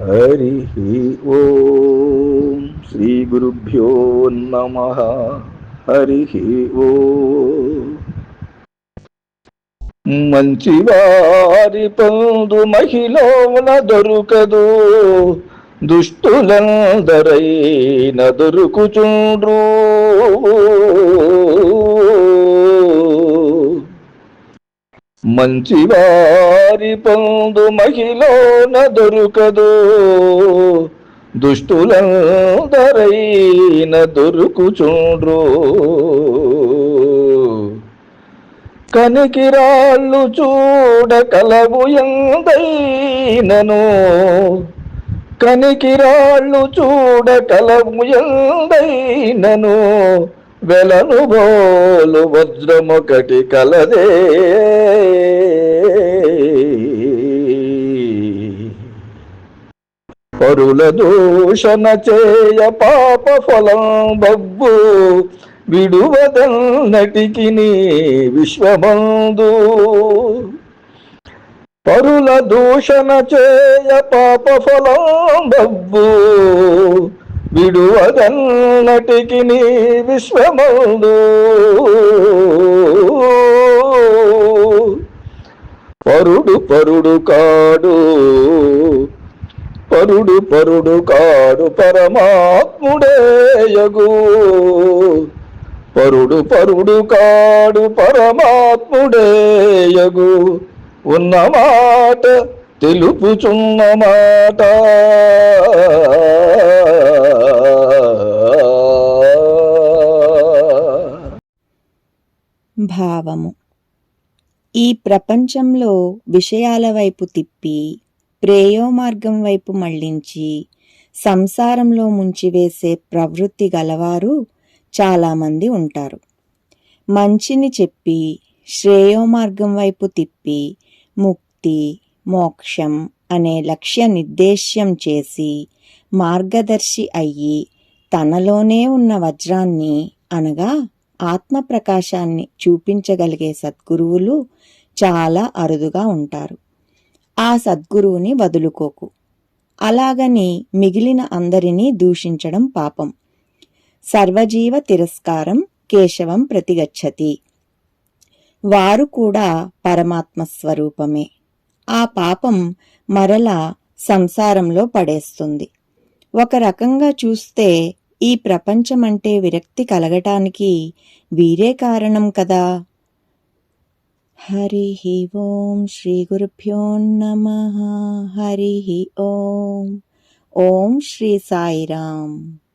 హరి ఓం శ్రీ గురుభ్యో నమ. హరి ఓ. మంచివారి పొందు మహిళన దొరుకదు. దుష్టులందరైన దొరుకుచుండ్రు. మంచివారి పొందు మహిళన దొరుకదు దుష్టులందరైన దొరుకుచుండ్రు. కనికిరాళ్ళు చూడ కలవు ఎందైనను. కనికిరాళ్ళు చూడ కలవు ఎందైనను. వెలను బోలు వజ్రమొకటి కలదే. పరుల దూషణ చేయ పాప ఫలం బబ్బు విడువదన్నటికి నీ విశ్వమందు. పరుల దూషణ చేయ పాప ఫలం బబ్బు విడువదన్నటికి నీ విశ్వమౌడు పరుడు పరుడు కాడు పరుడు పరుడు కాడు పరమాత్ముడేయగు పరుడు పరుడు కాడు పరమాత్ముడేయగు ఉన్న మాట తెలుపుచున్న మాట. భావము. ఈ ప్రపంచంలో విషయాల వైపు తిప్పి ప్రేయోమార్గం వైపు మళ్ళించి సంసారంలో ముంచివేసే ప్రవృత్తి గలవారు చాలామంది ఉంటారు. మంచిని చెప్పి శ్రేయోమార్గం వైపు తిప్పి ముక్తి మోక్షం అనే లక్ష్య నిర్దేశ్యం చేసి మార్గదర్శి అయ్యి తనలోనే ఉన్న వజ్రాన్ని అనగా ఆత్మప్రకాశాన్ని చూపించగలిగే సద్గురువులు చాలా అరుదుగా ఉంటారు. ఆ సద్గురువుని వదులుకోకు. అలాగని మిగిలిన అందరినీ దూషించడం పాపం. సర్వజీవ తిరస్కారం కేశవం ప్రతిగచ్చతి. వారు కూడా పరమాత్మ స్వరూపమే. ఆ పాపం మరలా సంసారంలో పడేస్తుంది. ఒక రకంగా చూస్తే ఈ ప్రపంచమంటే విరక్తి కలగటానికి వీరే కారణం కదా. హరి ఓం శ్రీ గురుభ్యో నమ. హరి ఓం. ఓం శ్రీ సాయిరామ్.